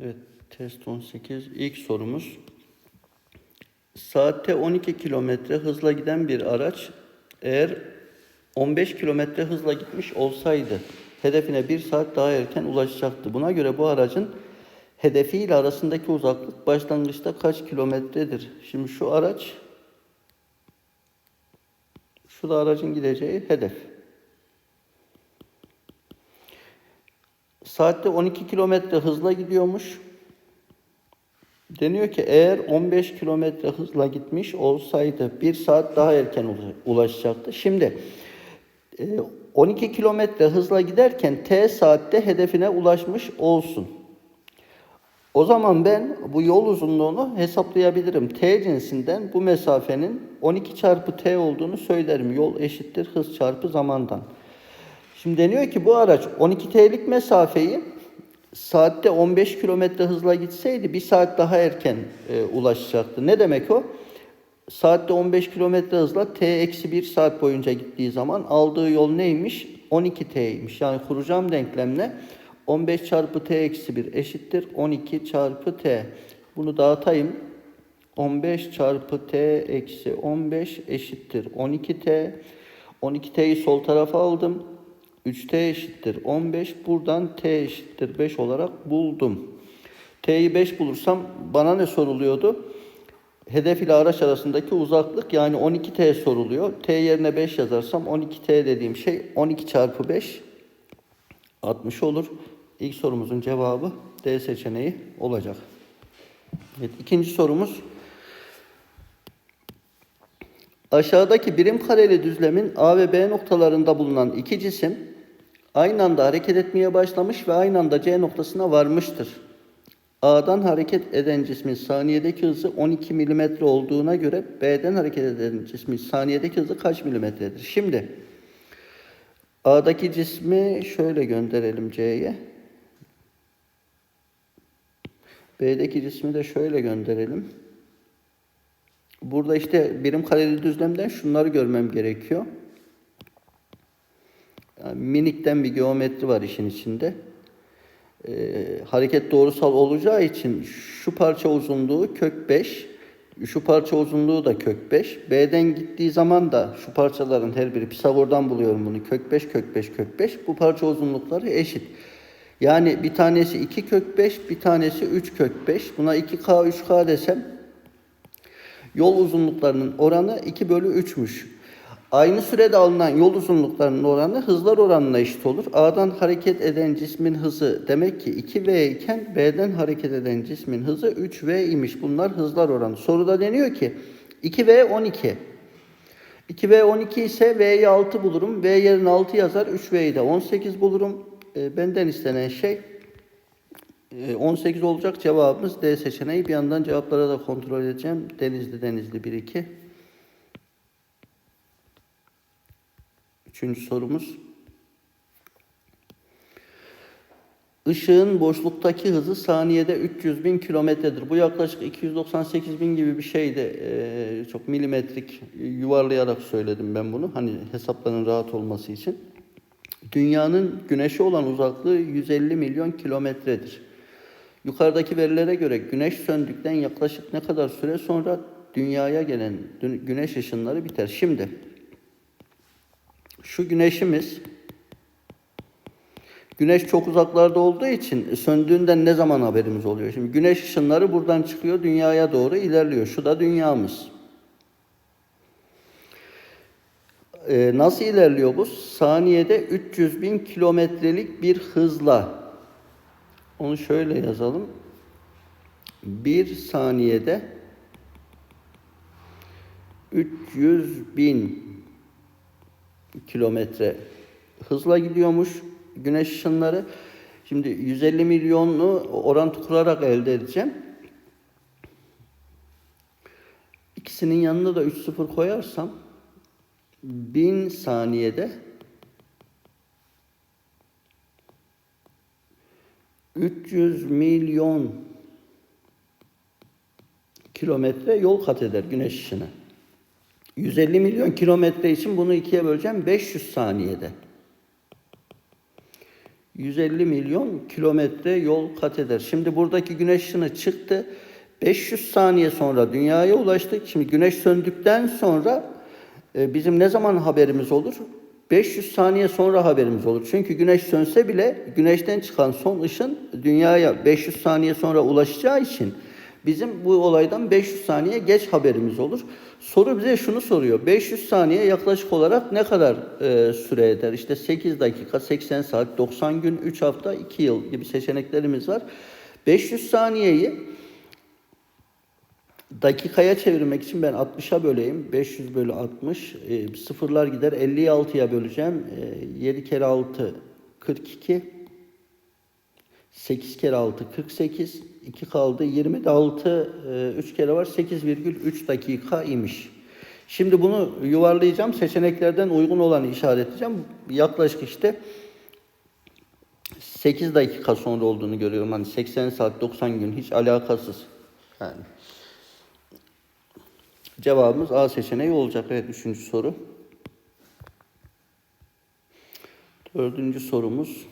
Evet, test 18. İlk sorumuz. Saatte 12 kilometre hızla giden bir araç eğer 15 kilometre hızla gitmiş olsaydı hedefine bir saat daha erken ulaşacaktı. Buna göre bu aracın hedefiyle arasındaki uzaklık başlangıçta kaç kilometredir? Şimdi şu araç şu da aracın gideceği hedef. Saatte 12 kilometre hızla gidiyormuş. Deniyor ki eğer 15 kilometre hızla gitmiş olsaydı bir saat daha erken ula- ulaşacaktı. Şimdi e, 12 kilometre hızla giderken T saatte hedefine ulaşmış olsun. O zaman ben bu yol uzunluğunu hesaplayabilirim. T cinsinden bu mesafenin 12 çarpı T olduğunu söylerim. Yol eşittir hız çarpı zamandan. Şimdi deniyor ki bu araç 12 T'lik mesafeyi saatte 15 kilometre hızla gitseydi bir saat daha erken e, ulaşacaktı. Ne demek o? Saatte 15 kilometre hızla T eksi 1 saat boyunca gittiği zaman aldığı yol neymiş? 12 T'ymiş. Yani kuracağım denklemle 15 çarpı T eksi 1 eşittir 12 çarpı T. Bunu dağıtayım. 15 çarpı T eksi 15 eşittir 12T. 12T'yi sol tarafa aldım. 3T eşittir 15. Buradan T eşittir 5 olarak buldum. T'yi 5 bulursam bana ne soruluyordu? Hedef ile araç arasındaki uzaklık yani 12T soruluyor. T yerine 5 yazarsam 12T dediğim şey 12 çarpı 5 60 olur. İlk sorumuzun cevabı D seçeneği olacak. Evet, ikinci sorumuz. Aşağıdaki birim kareli düzlemin A ve B noktalarında bulunan iki cisim aynı anda hareket etmeye başlamış ve aynı anda C noktasına varmıştır. A'dan hareket eden cismin saniyedeki hızı 12 mm olduğuna göre B'den hareket eden cismin saniyedeki hızı kaç milimetredir? Şimdi A'daki cismi şöyle gönderelim C'ye. B'deki cismi de şöyle gönderelim. Burada işte birim kareli düzlemden şunları görmem gerekiyor. Yani minikten bir geometri var işin içinde. Ee, hareket doğrusal olacağı için şu parça uzunluğu kök 5, şu parça uzunluğu da kök 5. B'den gittiği zaman da şu parçaların her biri Pisagor'dan buluyorum bunu. Kök 5, kök 5, kök 5. Bu parça uzunlukları eşit. Yani bir tanesi 2 kök 5, bir tanesi 3 kök 5. Buna 2K, 3K desem yol uzunluklarının oranı 2 bölü 3'müş. Aynı sürede alınan yol uzunluklarının oranı hızlar oranına eşit olur. A'dan hareket eden cismin hızı demek ki 2V iken B'den hareket eden cismin hızı 3V imiş. Bunlar hızlar oranı. Soruda deniyor ki 2V 12. 2V 12 ise V'yi 6 bulurum. V yerine 6 yazar. 3V'yi de 18 bulurum. E, benden istenen şey e, 18 olacak cevabımız D seçeneği. Bir yandan cevaplara da kontrol edeceğim. Denizli Denizli 1 2. Üçüncü sorumuz. Işığın boşluktaki hızı saniyede 300 bin kilometredir. Bu yaklaşık 298 bin gibi bir şeydi. Ee, çok milimetrik yuvarlayarak söyledim ben bunu. Hani hesapların rahat olması için. Dünyanın güneşe olan uzaklığı 150 milyon kilometredir. Yukarıdaki verilere göre güneş söndükten yaklaşık ne kadar süre sonra dünyaya gelen güneş ışınları biter. Şimdi şu güneşimiz Güneş çok uzaklarda olduğu için söndüğünden ne zaman haberimiz oluyor? Şimdi güneş ışınları buradan çıkıyor, dünyaya doğru ilerliyor. Şu da dünyamız. Ee, nasıl ilerliyor bu? Saniyede 300 bin kilometrelik bir hızla. Onu şöyle yazalım. Bir saniyede 300 bin kilometre hızla gidiyormuş güneş ışınları. Şimdi 150 milyonlu orantı kurarak elde edeceğim. İkisinin yanına da 3 sıfır koyarsam 1000 saniyede 300 milyon kilometre yol kat eder güneş ışını. 150 milyon kilometre için bunu ikiye böleceğim 500 saniyede. 150 milyon kilometre yol kat eder. Şimdi buradaki güneş ışını çıktı. 500 saniye sonra dünyaya ulaştık. Şimdi güneş söndükten sonra e, bizim ne zaman haberimiz olur? 500 saniye sonra haberimiz olur. Çünkü güneş sönse bile güneşten çıkan son ışın dünyaya 500 saniye sonra ulaşacağı için bizim bu olaydan 500 saniye geç haberimiz olur. Soru bize şunu soruyor. 500 saniye yaklaşık olarak ne kadar e, süre eder? İşte 8 dakika, 80 saat, 90 gün, 3 hafta, 2 yıl gibi seçeneklerimiz var. 500 saniyeyi dakikaya çevirmek için ben 60'a böleyim. 500 bölü 60. E, sıfırlar gider. 56'ya böleceğim. E, 7 kere 6 42. 8 kere 6 48. 2 kaldı. 20 de 6 3 kere var. 8,3 dakika imiş. Şimdi bunu yuvarlayacağım. Seçeneklerden uygun olanı işaretleyeceğim. Yaklaşık işte 8 dakika sonra olduğunu görüyorum. Hani 80 saat 90 gün hiç alakasız. Yani Cevabımız A seçeneği olacak. Evet, üçüncü soru. Dördüncü sorumuz.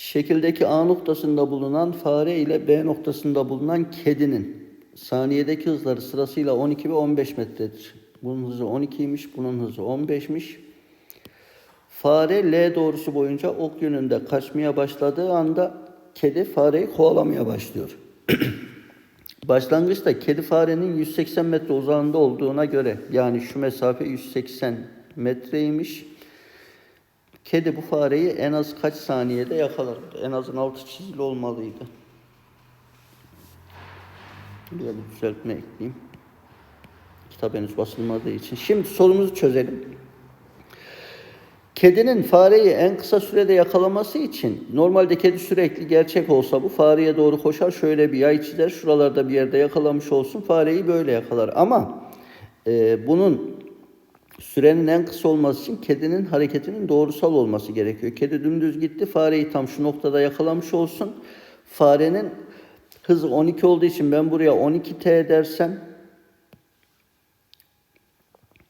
Şekildeki A noktasında bulunan fare ile B noktasında bulunan kedinin saniyedeki hızları sırasıyla 12 ve 15 metredir. Bunun hızı 12'ymiş, bunun hızı 15'miş. Fare L doğrusu boyunca ok yönünde kaçmaya başladığı anda kedi fareyi kovalamaya başlıyor. Başlangıçta kedi farenin 180 metre uzağında olduğuna göre yani şu mesafe 180 metreymiş. Kedi bu fareyi en az kaç saniyede yakalar? En azın altı çizili olmalıydı. Buraya bir düzeltme ekleyeyim. Kitap henüz basılmadığı için. Şimdi sorumuzu çözelim. Kedinin fareyi en kısa sürede yakalaması için normalde kedi sürekli gerçek olsa bu fareye doğru koşar şöyle bir yay çizer şuralarda bir yerde yakalamış olsun fareyi böyle yakalar ama e, bunun sürenin en kısa olması için kedinin hareketinin doğrusal olması gerekiyor. Kedi dümdüz gitti fareyi tam şu noktada yakalamış olsun farenin hızı 12 olduğu için ben buraya 12t dersem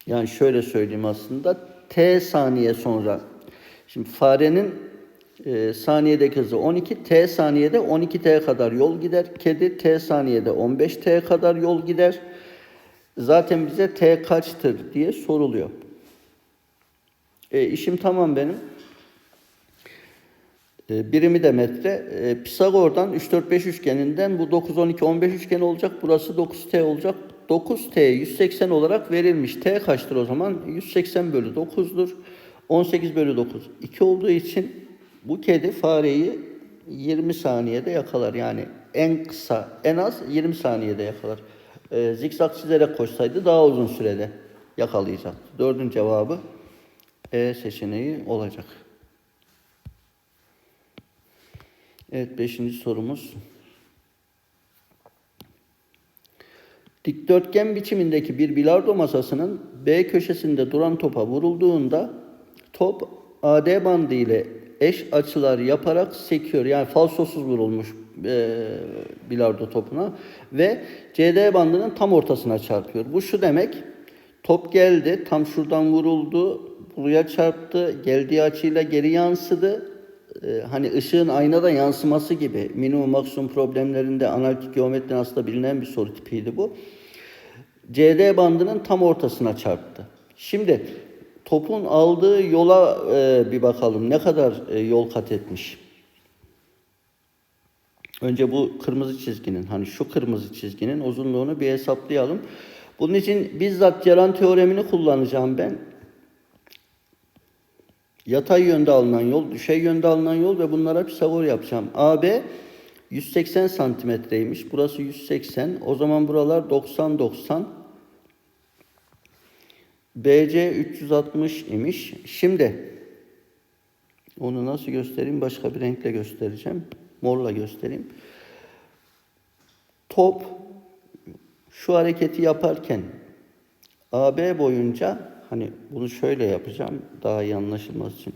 yani şöyle söyleyeyim aslında t saniye sonra şimdi farenin e, saniyedeki hızı 12 t saniyede 12t kadar yol gider. Kedi t saniyede 15t kadar yol gider. Zaten bize t kaçtır diye soruluyor. E, işim tamam benim. E, birimi de metre. E, Pisagor'dan 3 4 5 üçgeninden bu 9 12 15 üçgeni olacak. Burası 9t olacak. 9t 180 olarak verilmiş. T kaçtır o zaman? 180 bölü 9'dur. 18 bölü 9 2 olduğu için bu kedi fareyi 20 saniyede yakalar. Yani en kısa, en az 20 saniyede yakalar. Ee, zikzak çizerek koşsaydı daha uzun sürede yakalayacaktı. Dördüncü cevabı E seçeneği olacak. Evet beşinci sorumuz. Dikdörtgen biçimindeki bir bilardo masasının B köşesinde duran topa vurulduğunda top AD bandı ile eş açılar yaparak sekiyor. Yani falsosuz vurulmuş e, bilardo topuna ve CD bandının tam ortasına çarpıyor. Bu şu demek. Top geldi, tam şuradan vuruldu, buraya çarptı, geldiği açıyla geri yansıdı. Ee, hani ışığın aynada yansıması gibi minimum maksimum problemlerinde analitik geometrinin aslında bilinen bir soru tipiydi bu. CD bandının tam ortasına çarptı. Şimdi topun aldığı yola e, bir bakalım. Ne kadar e, yol kat etmiş? Önce bu kırmızı çizginin, hani şu kırmızı çizginin uzunluğunu bir hesaplayalım. Bunun için bizzat Ceran teoremini kullanacağım ben. Yatay yönde alınan yol, düşey yönde alınan yol ve bunlara Pisagor yapacağım. AB 180 santimetreymiş. Burası 180. O zaman buralar 90 90. BC 360 imiş. Şimdi onu nasıl göstereyim? Başka bir renkle göstereceğim. Morla göstereyim. Top şu hareketi yaparken AB boyunca hani bunu şöyle yapacağım daha iyi anlaşılması için.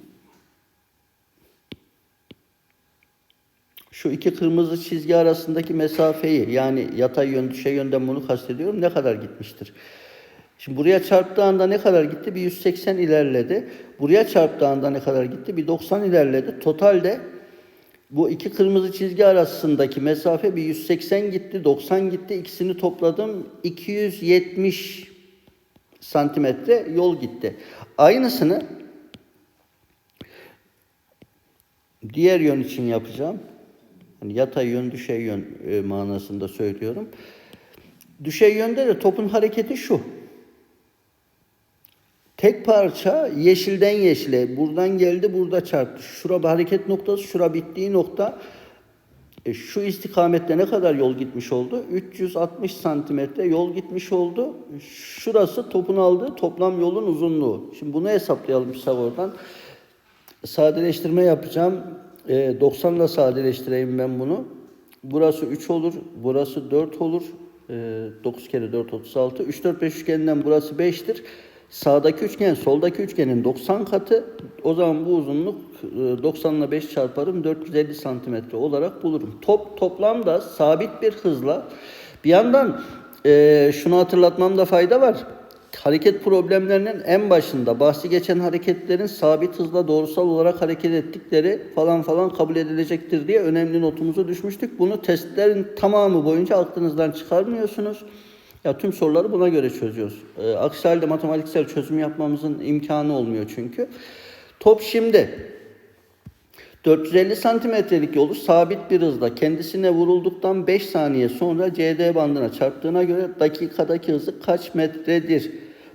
Şu iki kırmızı çizgi arasındaki mesafeyi yani yatay yön düşey yönden bunu kastediyorum ne kadar gitmiştir? Şimdi buraya çarptığı anda ne kadar gitti? Bir 180 ilerledi. Buraya çarptığı anda ne kadar gitti? Bir 90 ilerledi. Totalde bu iki kırmızı çizgi arasındaki mesafe bir 180 gitti, 90 gitti. İkisini topladım. 270 santimetre yol gitti. Aynısını diğer yön için yapacağım. Hani yatay yön, düşey yön e, manasında söylüyorum. Düşey yönde de topun hareketi şu. Tek parça yeşilden yeşile, buradan geldi, burada çarptı. Şura hareket noktası, şura bittiği nokta. E, şu istikamette ne kadar yol gitmiş oldu? 360 santimetre yol gitmiş oldu. Şurası topun aldığı toplam yolun uzunluğu. Şimdi bunu hesaplayalım Pisagor'dan. Sadeleştirme yapacağım. E, 90 ile sadeleştireyim ben bunu. Burası 3 olur, burası 4 olur. E, 9 kere 4 36. 3 4 5 üçgeninden burası 5'tir. Sağdaki üçgen soldaki üçgenin 90 katı. O zaman bu uzunluk e, 90 ile 5 çarparım 450 santimetre olarak bulurum. Top toplamda sabit bir hızla bir yandan e, şunu hatırlatmamda fayda var. Hareket problemlerinin en başında bahsi geçen hareketlerin sabit hızla doğrusal olarak hareket ettikleri falan falan kabul edilecektir diye önemli notumuzu düşmüştük. Bunu testlerin tamamı boyunca aklınızdan çıkarmıyorsunuz. Ya tüm soruları buna göre çözüyoruz. E, aksi halde matematiksel çözüm yapmamızın imkanı olmuyor çünkü. Top şimdi 450 santimetrelik yolu sabit bir hızla kendisine vurulduktan 5 saniye sonra CD bandına çarptığına göre dakikadaki hızı kaç metredir?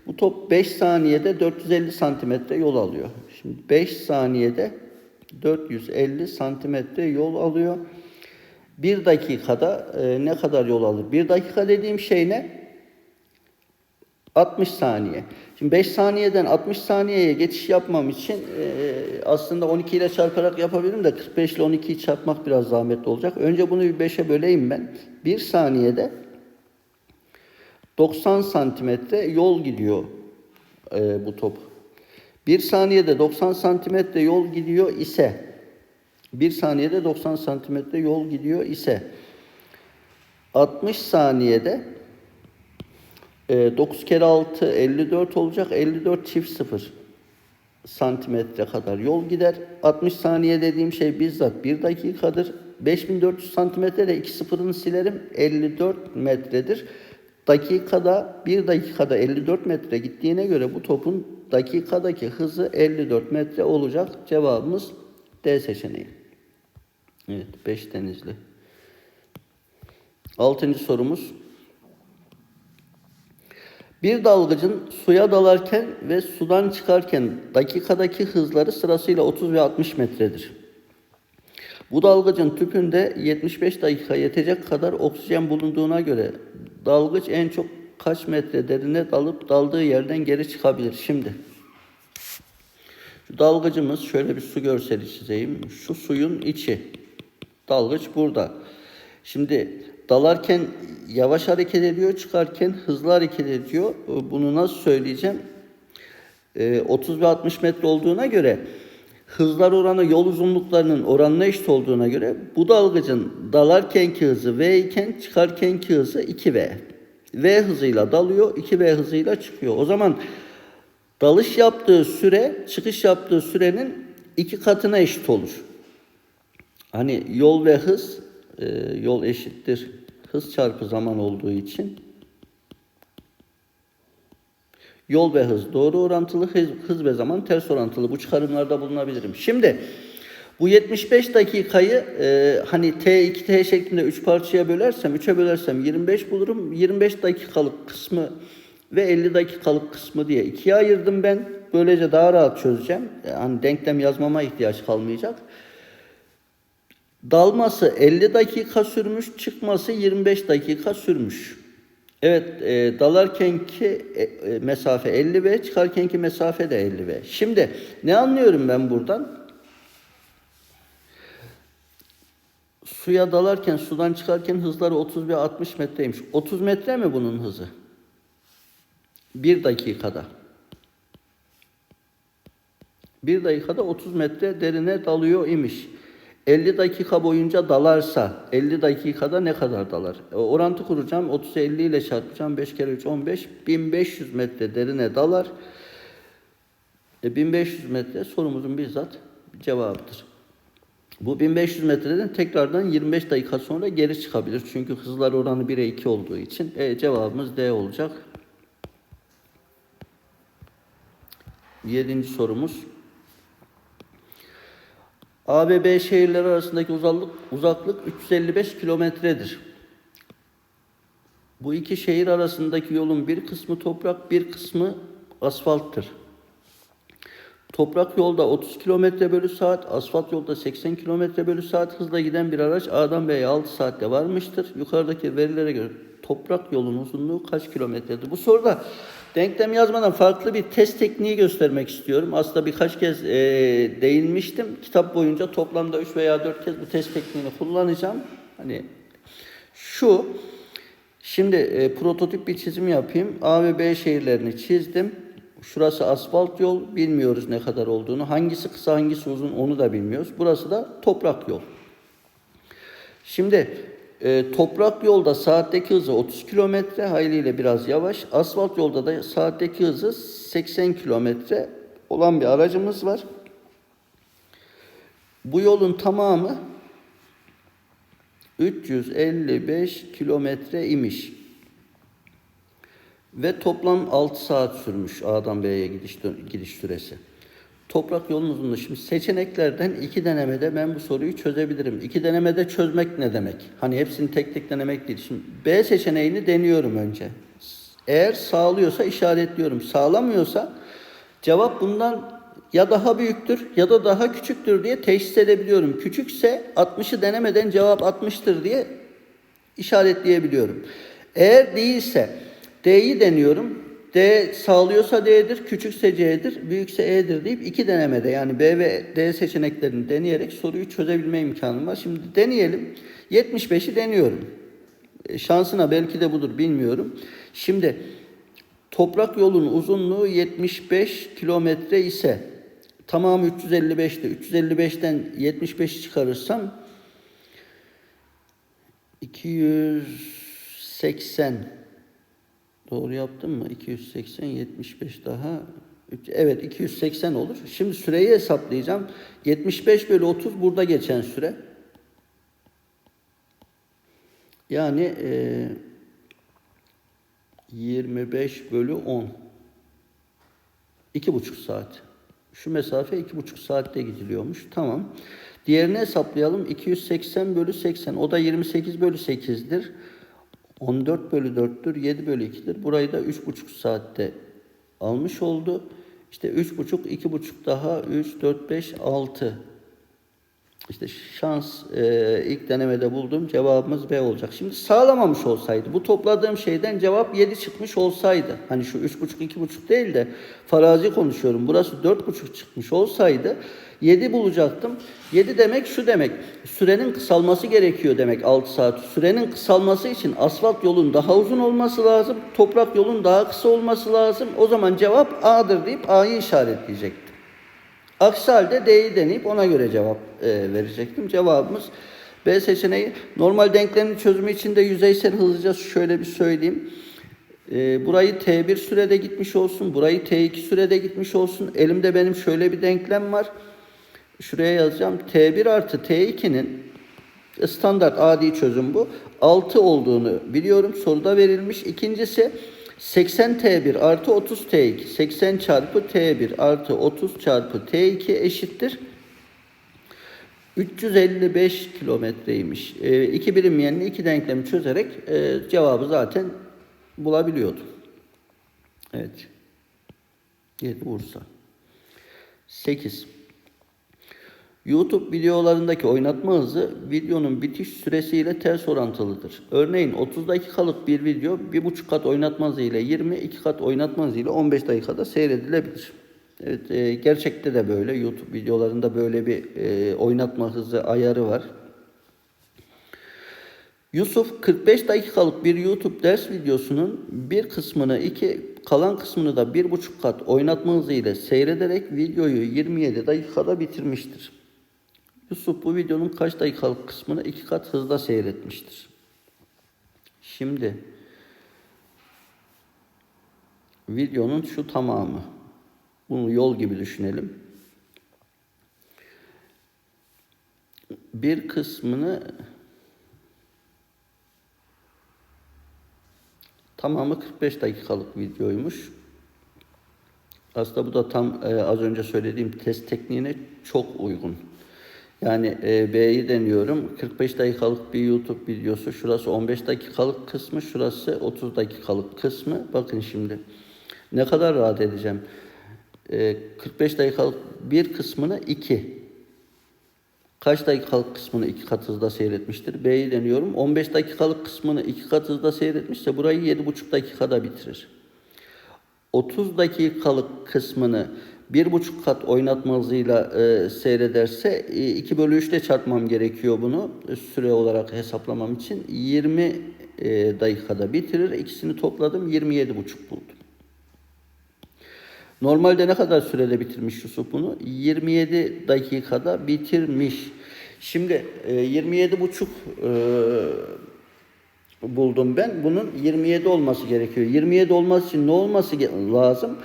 Bu top 5 saniyede 450 santimetre yol alıyor. Şimdi 5 saniyede 450 santimetre yol alıyor. Bir dakikada e, ne kadar yol alır? Bir dakika dediğim şey ne? 60 saniye. Şimdi 5 saniyeden 60 saniyeye geçiş yapmam için e, aslında 12 ile çarparak yapabilirim de 45 ile 12'yi çarpmak biraz zahmetli olacak. Önce bunu bir 5'e böleyim ben. 1 saniyede 90 santimetre yol gidiyor e, bu top. 1 saniyede 90 santimetre yol gidiyor ise 1 saniyede 90 santimetre yol gidiyor ise 60 saniyede e, 9 kere 6 54 olacak. 54 çift 0 santimetre kadar yol gider. 60 saniye dediğim şey bizzat 1 dakikadır. 5400 santimetre de 2 sıfırını silerim. 54 metredir. Dakikada 1 dakikada 54 metre gittiğine göre bu topun dakikadaki hızı 54 metre olacak. Cevabımız D seçeneği. Evet 5 denizli. Altıncı sorumuz. Bir dalgıcın suya dalarken ve sudan çıkarken dakikadaki hızları sırasıyla 30 ve 60 metredir. Bu dalgıcın tüpünde 75 dakika yetecek kadar oksijen bulunduğuna göre dalgıç en çok kaç metre derine dalıp daldığı yerden geri çıkabilir? Şimdi şu dalgıcımız şöyle bir su görseli çizeyim. Şu suyun içi. Dalgıç burada. Şimdi dalarken yavaş hareket ediyor, çıkarken hızlı hareket ediyor. Bunu nasıl söyleyeceğim? Ee, 30 ve 60 metre olduğuna göre hızlar oranı yol uzunluklarının oranına eşit olduğuna göre bu dalgıcın dalarkenki hızı V iken çıkarkenki hızı 2V. V hızıyla dalıyor, 2V hızıyla çıkıyor. O zaman dalış yaptığı süre, çıkış yaptığı sürenin iki katına eşit olur. Hani yol ve hız, e, yol eşittir hız çarpı zaman olduğu için yol ve hız doğru orantılı, hız, hız ve zaman ters orantılı. Bu çıkarımlarda bulunabilirim. Şimdi bu 75 dakikayı e, hani T2 T şeklinde 3 parçaya bölersem, 3'e bölersem 25 bulurum. 25 dakikalık kısmı ve 50 dakikalık kısmı diye ikiye ayırdım ben. Böylece daha rahat çözeceğim. Yani denklem yazmama ihtiyaç kalmayacak. Dalması 50 dakika sürmüş, çıkması 25 dakika sürmüş. Evet, e, dalarkenki e, e, mesafe 50 ve çıkarkenki mesafe de 50 ve. Şimdi ne anlıyorum ben buradan? Suya dalarken, sudan çıkarken hızları 30 ve 60 metreymiş. 30 metre mi bunun hızı? Bir dakikada. Bir dakikada 30 metre derine dalıyor imiş. 50 dakika boyunca dalarsa 50 dakikada ne kadar dalar? E, orantı kuracağım. 30'u 50 ile çarpacağım. 5 kere 3 15. 1500 metre derine dalar. E, 1500 metre sorumuzun bizzat cevabıdır. Bu 1500 metreden tekrardan 25 dakika sonra geri çıkabilir. Çünkü hızlar oranı 1'e 2 olduğu için e, cevabımız D olacak. Yedinci sorumuz. A ve B şehirleri arasındaki uzaklık, uzaklık 355 kilometredir. Bu iki şehir arasındaki yolun bir kısmı toprak, bir kısmı asfalttır. Toprak yolda 30 km bölü saat, asfalt yolda 80 km bölü saat hızla giden bir araç A'dan B'ye 6 saatte varmıştır. Yukarıdaki verilere göre toprak yolun uzunluğu kaç kilometredir? Bu soruda denklem yazmadan farklı bir test tekniği göstermek istiyorum. Aslında birkaç kez e, değinmiştim. Kitap boyunca toplamda 3 veya 4 kez bu test tekniğini kullanacağım. Hani şu, şimdi e, prototip bir çizim yapayım. A ve B şehirlerini çizdim. Şurası asfalt yol, bilmiyoruz ne kadar olduğunu. Hangisi kısa hangisi uzun onu da bilmiyoruz. Burası da toprak yol. Şimdi e, toprak yolda saatteki hızı 30 kilometre haliyle biraz yavaş. Asfalt yolda da saatteki hızı 80 kilometre olan bir aracımız var. Bu yolun tamamı 355 kilometre imiş. Ve toplam 6 saat sürmüş A'dan B'ye gidiş, gidiş süresi. Toprak yolun. Şimdi seçeneklerden iki denemede ben bu soruyu çözebilirim. İki denemede çözmek ne demek? Hani hepsini tek tek denemek değil. Şimdi B seçeneğini deniyorum önce. Eğer sağlıyorsa işaretliyorum. Sağlamıyorsa cevap bundan ya daha büyüktür ya da daha küçüktür diye teşhis edebiliyorum. Küçükse 60'ı denemeden cevap 60'tır diye işaretleyebiliyorum. Eğer değilse D'yi deniyorum. D sağlıyorsa D'dir, küçükse C'dir, büyükse E'dir deyip iki denemede yani B ve D seçeneklerini deneyerek soruyu çözebilme imkanım var. Şimdi deneyelim. 75'i deniyorum. E, Şansına belki de budur bilmiyorum. Şimdi toprak yolun uzunluğu 75 kilometre ise tamamı 355'te 355'ten 75'i çıkarırsam 280 Doğru yaptım mı? 280, 75 daha. Evet 280 olur. Şimdi süreyi hesaplayacağım. 75 bölü 30 burada geçen süre. Yani eee 25 bölü 10. 2,5 saat. Şu mesafe 2,5 saatte gidiliyormuş. Tamam. Diğerini hesaplayalım. 280 bölü 80. O da 28 bölü 8'dir. 14 bölü 4'tür. 7 bölü 2'dir. Burayı da 3,5 saatte almış oldu. İşte 3,5, 2,5 daha 3, 4, 5, 6. İşte şans e, ilk denemede bulduğum cevabımız B olacak. Şimdi sağlamamış olsaydı, bu topladığım şeyden cevap 7 çıkmış olsaydı, hani şu 3,5 2,5 değil de farazi konuşuyorum. Burası 4,5 çıkmış olsaydı 7 bulacaktım. 7 demek şu demek. Sürenin kısalması gerekiyor demek 6 saat. Sürenin kısalması için asfalt yolun daha uzun olması lazım. Toprak yolun daha kısa olması lazım. O zaman cevap A'dır deyip A'yı işaretleyecektim. Aksi halde D'yi deneyip ona göre cevap e, verecektim. Cevabımız B seçeneği. Normal denklemin çözümü için de yüzeysel hızlıca şöyle bir söyleyeyim. E, burayı T1 sürede gitmiş olsun. Burayı T2 sürede gitmiş olsun. Elimde benim şöyle bir denklem var. Şuraya yazacağım. T1 artı T2'nin standart adi çözüm bu. 6 olduğunu biliyorum. Soruda verilmiş. İkincisi 80 T1 artı 30 T2. 80 çarpı T1 artı 30 çarpı T2 eşittir. 355 kilometreymiş. E, iki birim yerine iki denklemi çözerek e, cevabı zaten bulabiliyordum. Evet. 7 Bursa. 8. YouTube videolarındaki oynatma hızı videonun bitiş süresiyle ters orantılıdır. Örneğin 30 dakikalık bir video 1,5 kat oynatma hızı ile 20, 2 kat oynatma hızı ile 15 dakikada seyredilebilir. Evet, e, gerçekte de böyle. YouTube videolarında böyle bir e, oynatma hızı ayarı var. Yusuf 45 dakikalık bir YouTube ders videosunun bir kısmını iki, kalan kısmını da bir buçuk kat oynatma hızı ile seyrederek videoyu 27 dakikada bitirmiştir. Yusuf bu videonun kaç dakikalık kısmını iki kat hızla seyretmiştir. Şimdi videonun şu tamamı. Bunu yol gibi düşünelim. Bir kısmını tamamı 45 dakikalık videoymuş. Aslında bu da tam e, az önce söylediğim test tekniğine çok uygun. Yani e, B'yi deniyorum. 45 dakikalık bir YouTube videosu. Şurası 15 dakikalık kısmı. Şurası 30 dakikalık kısmı. Bakın şimdi. Ne kadar rahat edeceğim. E, 45 dakikalık bir kısmını 2. Kaç dakikalık kısmını iki kat hızda seyretmiştir? B'yi deniyorum. 15 dakikalık kısmını iki kat hızda seyretmişse burayı 7,5 dakikada bitirir. 30 dakikalık kısmını bir buçuk kat oynatma hızıyla e, seyrederse e, 2 bölü 3 ile çarpmam gerekiyor bunu e, süre olarak hesaplamam için. 20 e, dakikada bitirir. İkisini topladım 27,5 buldum. Normalde ne kadar sürede bitirmiş Yusuf bunu? 27 dakikada bitirmiş. Şimdi e, 27 buçuk e, buldum ben. Bunun 27 olması gerekiyor. 27 olması için ne olması lazım?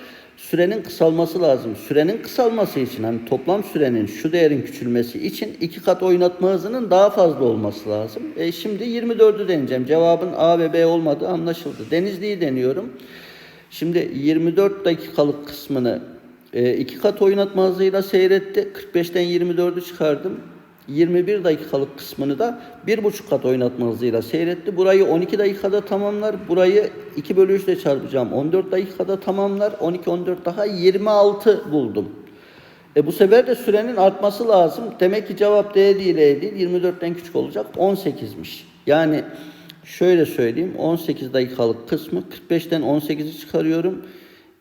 Sürenin kısalması lazım. Sürenin kısalması için hani toplam sürenin şu değerin küçülmesi için iki kat oynatma hızının daha fazla olması lazım. E şimdi 24'ü deneyeceğim. Cevabın A ve B olmadığı anlaşıldı. Denizli'yi deniyorum. Şimdi 24 dakikalık kısmını e, iki kat oynatma hızıyla seyretti. 45'ten 24'ü çıkardım. 21 dakikalık kısmını da bir buçuk kat oynatma hızıyla seyretti. Burayı 12 dakikada tamamlar. Burayı 2 bölü 3 ile çarpacağım. 14 dakikada tamamlar. 12, 14 daha 26 buldum. E bu sefer de sürenin artması lazım. Demek ki cevap D değil E değil. 24'ten küçük olacak. 18'miş. Yani şöyle söyleyeyim. 18 dakikalık kısmı 45'ten 18'i çıkarıyorum.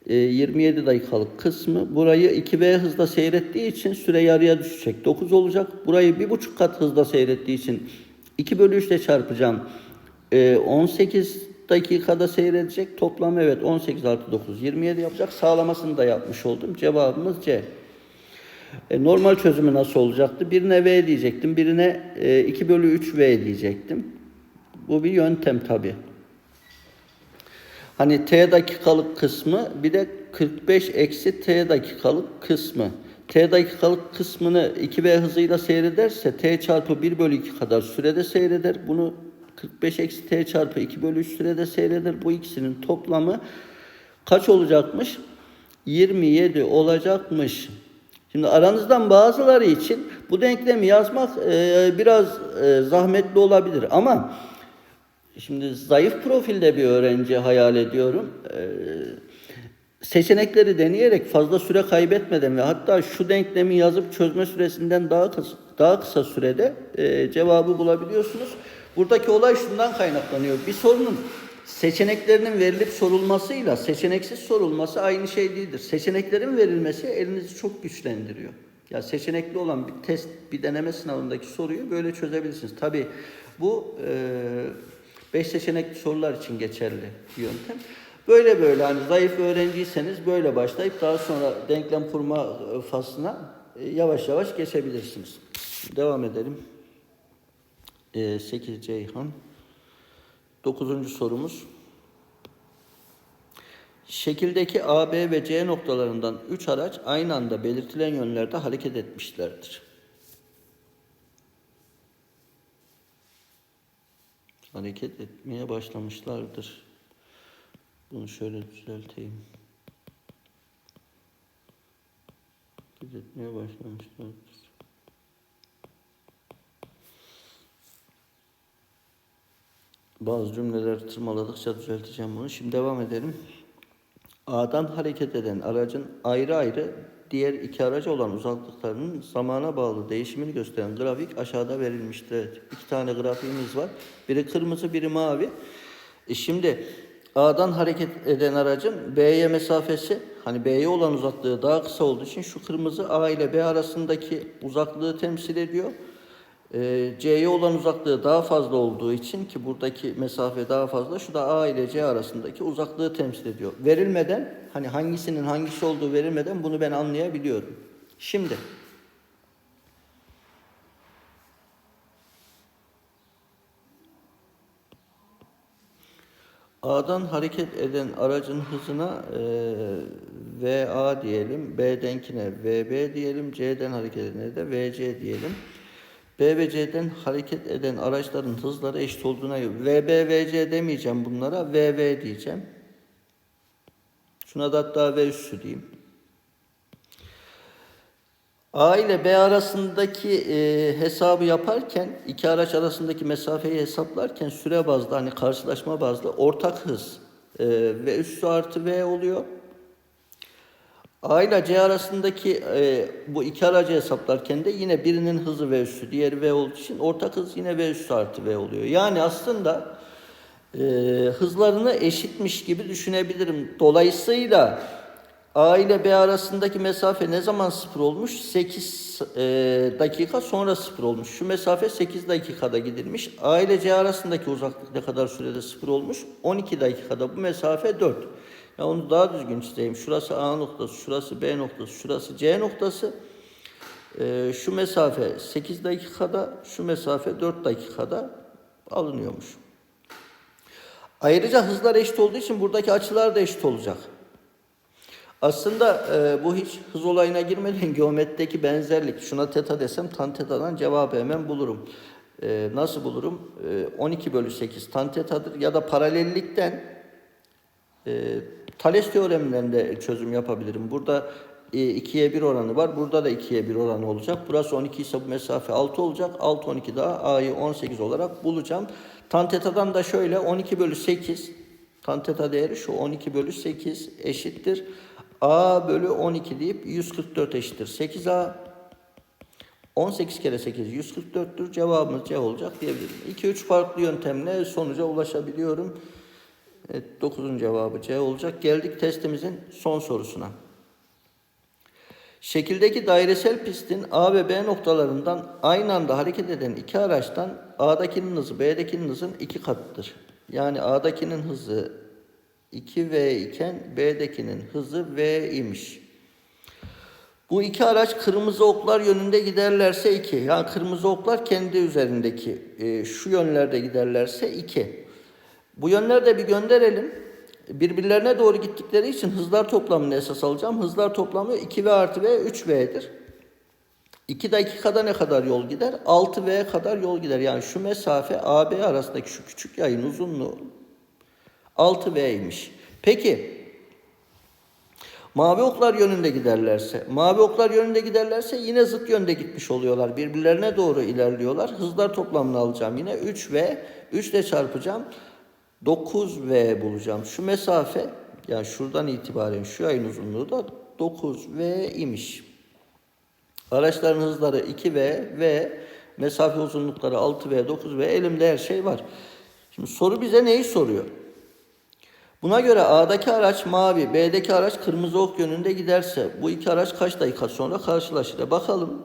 E, 27 dakikalık kısmı burayı 2V hızda seyrettiği için süre yarıya düşecek. 9 olacak. Burayı bir buçuk kat hızda seyrettiği için 2 bölü 3 ile çarpacağım. E, 18 dakikada seyredecek. Toplam evet 18 artı 9 27 yapacak. Sağlamasını da yapmış oldum. Cevabımız C. E, normal çözümü nasıl olacaktı? Birine V diyecektim. Birine e, 2 bölü 3 V diyecektim. Bu bir yöntem tabi. Hani T dakikalık kısmı bir de 45 eksi T dakikalık kısmı. T dakikalık kısmını 2V hızıyla seyrederse T çarpı 1 bölü 2 kadar sürede seyreder. Bunu 45 eksi T çarpı 2 bölü 3 sürede seyreder. Bu ikisinin toplamı kaç olacakmış? 27 olacakmış. Şimdi aranızdan bazıları için bu denklemi yazmak e, biraz e, zahmetli olabilir ama şimdi zayıf profilde bir öğrenci hayal ediyorum. E, seçenekleri deneyerek fazla süre kaybetmeden ve hatta şu denklemi yazıp çözme süresinden daha kısa, daha kısa sürede e, cevabı bulabiliyorsunuz. Buradaki olay şundan kaynaklanıyor. Bir sorunun seçeneklerinin verilip sorulmasıyla seçeneksiz sorulması aynı şey değildir. Seçeneklerin verilmesi elinizi çok güçlendiriyor. Ya seçenekli olan bir test, bir deneme sınavındaki soruyu böyle çözebilirsiniz. Tabi bu 5 seçenekli sorular için geçerli bir yöntem. Böyle böyle hani zayıf öğrenciyseniz böyle başlayıp daha sonra denklem kurma e, faslına e, yavaş yavaş geçebilirsiniz. Devam edelim. 8 Ceyhan. Dokuzuncu sorumuz. Şekildeki A, B ve C noktalarından 3 araç aynı anda belirtilen yönlerde hareket etmişlerdir. Hareket etmeye başlamışlardır. Bunu şöyle düzelteyim. Hareket etmeye başlamışlardır. Bazı cümleler tırmaladıkça düzelteceğim bunu. Şimdi devam edelim. A'dan hareket eden aracın ayrı ayrı diğer iki araca olan uzaklıklarının zamana bağlı değişimini gösteren grafik aşağıda verilmiştir. İki tane grafiğimiz var. Biri kırmızı, biri mavi. E şimdi A'dan hareket eden aracın B'ye mesafesi, hani B'ye olan uzaklığı daha kısa olduğu için şu kırmızı A ile B arasındaki uzaklığı temsil ediyor. E, C'ye olan uzaklığı daha fazla olduğu için ki buradaki mesafe daha fazla şu da A ile C arasındaki uzaklığı temsil ediyor. Verilmeden hani hangisinin hangisi olduğu verilmeden bunu ben anlayabiliyorum. Şimdi A'dan hareket eden aracın hızına e, VA diyelim, B'denkine VB diyelim, C'den hareket edene de VC diyelim. B ve C'den hareket eden araçların hızları eşit olduğuna göre VB, VC demeyeceğim bunlara, VV diyeceğim. Şuna da hatta V üssü diyeyim. A ile B arasındaki e, hesabı yaparken iki araç arasındaki mesafeyi hesaplarken süre bazlı hani karşılaşma bazlı ortak hız e, V üssü artı V oluyor. A ile C arasındaki e, bu iki aracı hesaplarken de yine birinin hızı V üssü diğeri V olduğu için ortak hız yine V üssü artı V oluyor. Yani aslında e, hızlarını eşitmiş gibi düşünebilirim. Dolayısıyla A ile B arasındaki mesafe ne zaman sıfır olmuş? 8 e, dakika sonra sıfır olmuş. Şu mesafe 8 dakikada gidilmiş. A ile C arasındaki uzaklık ne kadar sürede sıfır olmuş? 12 dakikada. Bu mesafe 4. Ya onu daha düzgün çizeyim. Şurası A noktası, şurası B noktası, şurası C noktası. E, şu mesafe 8 dakikada, şu mesafe 4 dakikada alınıyormuş. Ayrıca hızlar eşit olduğu için buradaki açılar da eşit olacak. Aslında e, bu hiç hız olayına girmeden geometrideki benzerlik. Şuna teta desem tan tetadan cevabı hemen bulurum. E, nasıl bulurum? E, 12 bölü 8 tan tetadır. Ya da paralellikten e, Thales teoremlerinde çözüm yapabilirim. Burada e, 2'ye 1 oranı var. Burada da 2'ye 1 oranı olacak. Burası 12 ise bu mesafe 6 olacak. 6 12 daha A'yı 18 olarak bulacağım. Tan tetadan da şöyle 12 bölü 8 tan teta değeri şu 12 bölü 8 eşittir. A bölü 12 deyip 144 eşittir. 8A 18 kere 8 144'tür. Cevabımız C olacak diyebilirim. 2-3 farklı yöntemle sonuca ulaşabiliyorum. Evet 9'un cevabı C olacak. Geldik testimizin son sorusuna. Şekildeki dairesel pistin A ve B noktalarından aynı anda hareket eden iki araçtan A'dakinin hızı B'dekinin hızın iki katıdır. Yani A'dakinin hızı 2V iken B'dekinin hızı V imiş. Bu iki araç kırmızı oklar yönünde giderlerse 2. Yani kırmızı oklar kendi üzerindeki e, şu yönlerde giderlerse 2. Bu yönlerde bir gönderelim. Birbirlerine doğru gittikleri için hızlar toplamını esas alacağım. Hızlar toplamı 2V artı V 3V'dir. 2 dakikada ne kadar yol gider? 6V kadar yol gider. Yani şu mesafe AB arasındaki şu küçük yayın uzunluğu 6V'ymiş. Peki mavi oklar yönünde giderlerse, mavi oklar yönünde giderlerse yine zıt yönde gitmiş oluyorlar. Birbirlerine doğru ilerliyorlar. Hızlar toplamını alacağım yine 3V, 3 ile çarpacağım. 9V bulacağım. Şu mesafe yani şuradan itibaren şu yayın uzunluğu da 9V imiş. Araçların hızları 2V ve mesafe uzunlukları 6V, 9V. Elimde her şey var. Şimdi soru bize neyi soruyor? Buna göre A'daki araç mavi, B'deki araç kırmızı ok yönünde giderse bu iki araç kaç dakika sonra karşılaşır? E bakalım.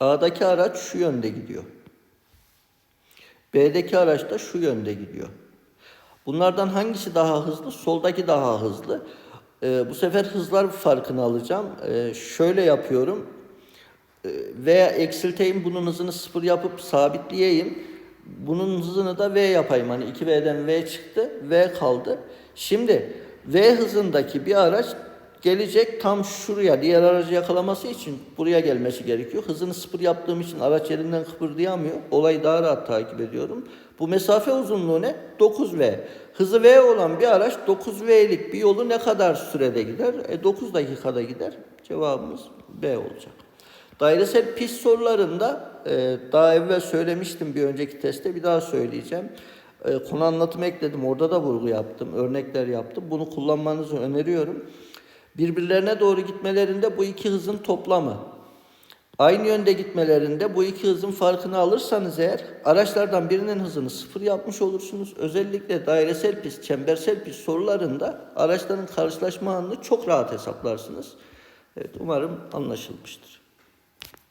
A'daki araç şu yönde gidiyor. B'deki araç da şu yönde gidiyor. Bunlardan hangisi daha hızlı? Soldaki daha hızlı. Ee, bu sefer hızlar farkını alacağım. Ee, şöyle yapıyorum. Ee, veya eksilteyim bunun hızını sıfır yapıp sabitleyeyim. Bunun hızını da V yapayım. Hani 2V'den V çıktı. V kaldı. Şimdi V hızındaki bir araç gelecek tam şuraya diğer aracı yakalaması için buraya gelmesi gerekiyor. Hızını sıfır yaptığım için araç yerinden kıpırdayamıyor. Olayı daha rahat takip ediyorum. Bu mesafe uzunluğu ne? 9V. Hızı V olan bir araç 9V'lik bir yolu ne kadar sürede gider? E 9 dakikada gider. Cevabımız B olacak. Dairesel pist sorularında e, daha evvel söylemiştim bir önceki testte bir daha söyleyeceğim. E, konu anlatımı ekledim. Orada da vurgu yaptım. Örnekler yaptım. Bunu kullanmanızı öneriyorum. Birbirlerine doğru gitmelerinde bu iki hızın toplamı. Aynı yönde gitmelerinde bu iki hızın farkını alırsanız eğer araçlardan birinin hızını sıfır yapmış olursunuz. Özellikle dairesel pist, çembersel pist sorularında araçların karşılaşma anını çok rahat hesaplarsınız. Evet umarım anlaşılmıştır.